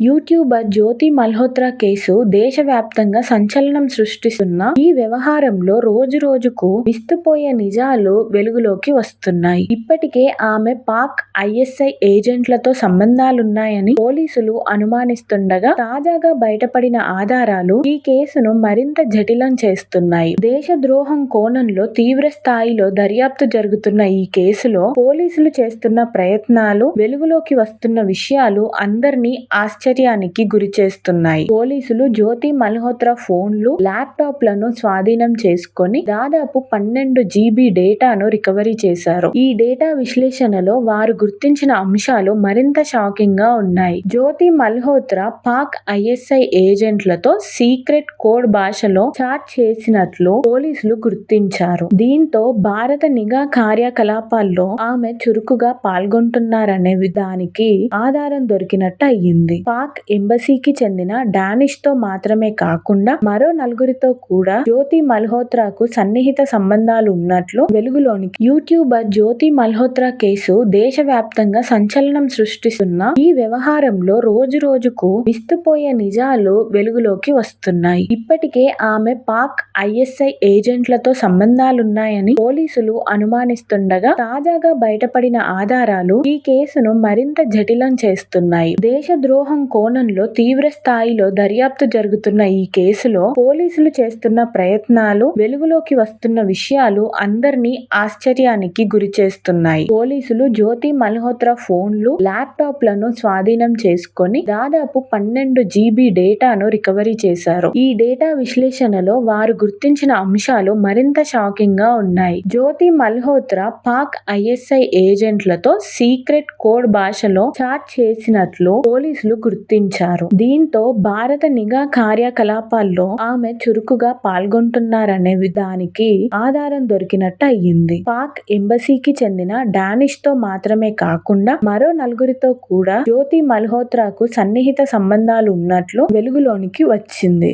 YouTuber జ్యోతి Malhotra case దేశవ్యాప్తంగా సంచలనం సృష్టిస్తున్న ఈ వ్యవహారంలో రోజు రోజుకు విస్తుపోయే నిజాలు వెలుగులోకి వస్తున్నాయి. ఇప్పటికే ఆమె పాక్ ఐఎస్ఐ ఏజెంట్లతో సంబంధాలున్నాయని పోలీసులు అనుమానిస్తుండగా తాజాగా బయటపడిన ఆధారాలు ఈ కేసును మరింత జటిలం చేస్తున్నాయి. దేశద్రోహం కోణంలో తీవ్ర స్థాయిలో దర్యాప్తు జరుగుతున్న ఈ కేసులో పోలీసులు చేస్తున్న ప్రయత్నాలు, వెలుగులోకి వస్తున్న విషయాలు అందరినీ ఆశ్చర్య ఆశ్చర్యానికి గురిచేస్తున్నాయి. పోలీసులు జ్యోతి మల్హోత్రా ఫోన్లు, ల్యాప్టాప్లను స్వాధీనం చేసుకొని దాదాపు పన్నెండు జీబీ డేటాను రికవరీ చేశారు. ఈ డేటా విశ్లేషణలో వారు గుర్తించిన అంశాలు మరింత షాకింగ్గా ఉన్నాయి. జ్యోతి మల్హోత్రా పాక్ ఐఎస్ఐ ఏజెంట్లతో సీక్రెట్ కోడ్ భాషలో చాట్ చేసినట్లు పోలీసులు గుర్తించారు. దీంతో భారత నిఘా కార్యకలాపాల్లో ఆమె చురుకుగా పాల్గొంటున్నారనే దానికి ఆధారం దొరికినట్టు అయ్యింది. పాక్ ఎంబసీకి చెందిన డానిష్తో మాత్రమే కాకుండా మరో నలుగురితో కూడా జ్యోతి మల్హోత్రాకు సన్నిహిత సంబంధాలు ఉన్నట్లు వెలుగులోనికి యూట్యూబర్ జ్యోతి మల్హోత్రా కేసు దేశవ్యాప్తంగా సంచలనం సృష్టిస్తున్న ఈ వ్యవహారంలో రోజు రోజుకు విస్తుపోయే నిజాలు వెలుగులోకి వస్తున్నాయి. ఇప్పటికే ఆమె పాక్ ఐఎస్ఐ ఏజెంట్లతో సంబంధాలున్నాయని పోలీసులు అనుమానిస్తుండగా తాజాగా బయటపడిన ఆధారాలు ఈ కేసును మరింత జటిలం చేస్తున్నాయి. దేశద్రోహం కోణంలో తీవ్ర స్థాయిలో దర్యాప్తు జరుగుతున్న ఈ కేసులో పోలీసులు చేస్తున్న ప్రయత్నాలు, వెలుగులోకి వస్తున్న విషయాలు అందరినీ ఆశ్చర్యానికి గురిచేస్తున్నాయి. పోలీసులు జ్యోతి మల్హోత్రా ఫోన్లు, ల్యాప్టాప్లను స్వాధీనం చేసుకొని దాదాపు పన్నెండు జీబీ డేటాను రికవరీ చేశారు. ఈ డేటా విశ్లేషణలో వారు గుర్తించిన అంశాలు మరింత షాకింగ్గా ఉన్నాయి. జ్యోతి మల్హోత్రా పాక్ ఐఎస్ఐ ఏజెంట్లతో సీక్రెట్ కోడ్ భాషలో చాట్ చేసినట్లు పోలీసులు గుర్తించారు. దీంతో భారత నిఘా కార్యకలాపాల్లో ఆమె చురుకుగా పాల్గొంటున్నారనే విధానికి ఆధారం దొరికినట్టు అయ్యింది. పాక్ ఎంబసీకి చెందిన డానిష్తో మాత్రమే కాకుండా మరో నలుగురితో కూడా జ్యోతి మల్హోత్రాకు సన్నిహిత సంబంధాలు ఉన్నట్లు వెలుగులోనికి వచ్చింది.